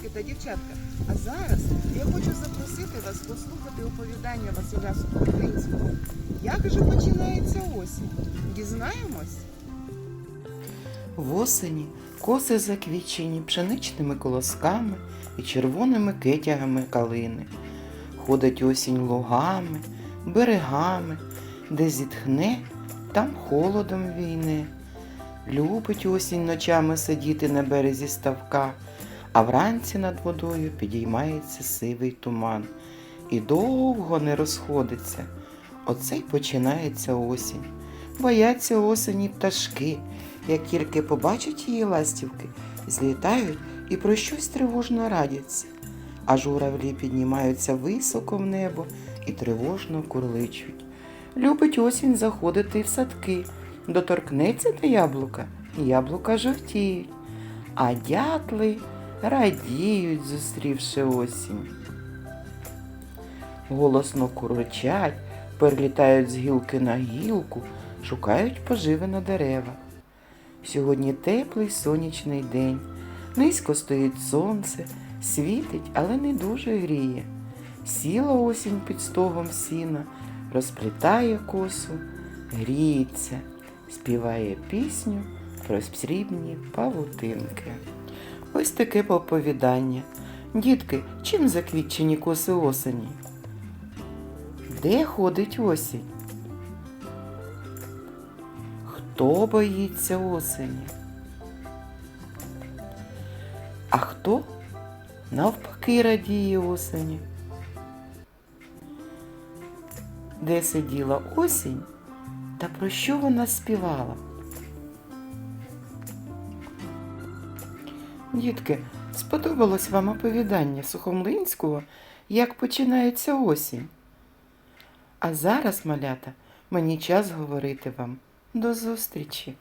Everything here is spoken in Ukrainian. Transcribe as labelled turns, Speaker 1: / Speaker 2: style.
Speaker 1: хлопчики та дівчатка. А зараз я хочу запросити вас послухати оповідання Василя Сухомлинського. Як же починається осінь? Дізнаємось?
Speaker 2: Восені коси заквічені пшеничними колосками і червоними китягами калини. Ходить осінь лугами, берегами, де зітхне, там холодом війне. Любить осінь ночами сидіти на березі ставка, а вранці над водою підіймається сивий туман і довго не розходиться. Оце й починається осінь. Бояться осені пташки, як тільки побачать її ластівки, злітають і про щось тривожно радяться. А журавлі піднімаються високо в небо і тривожно курличуть. Любить осінь заходити в садки, доторкнеться до яблука, яблука жовтіють, а дятли радіють, зустрівши осінь. Голосно курчать, перелітають з гілки на гілку, шукають поживи на дерева. Сьогодні теплий сонячний день. Низько стоїть сонце, світить, але не дуже гріє. Сіла осінь під стогом сіна, розплітає косу, гріється, співає пісню про срібні павутинки. Ось таке оповідання. Дітки, чим заквітчені коси осені? Де ходить осінь? Хто боїться осені? А хто навпаки радіє осені? Де сиділа осінь та про що вона співала? Дітки, сподобалось вам оповідання Сухомлинського, як починається осінь? А зараз, малята, мені час говорити вам до зустрічі.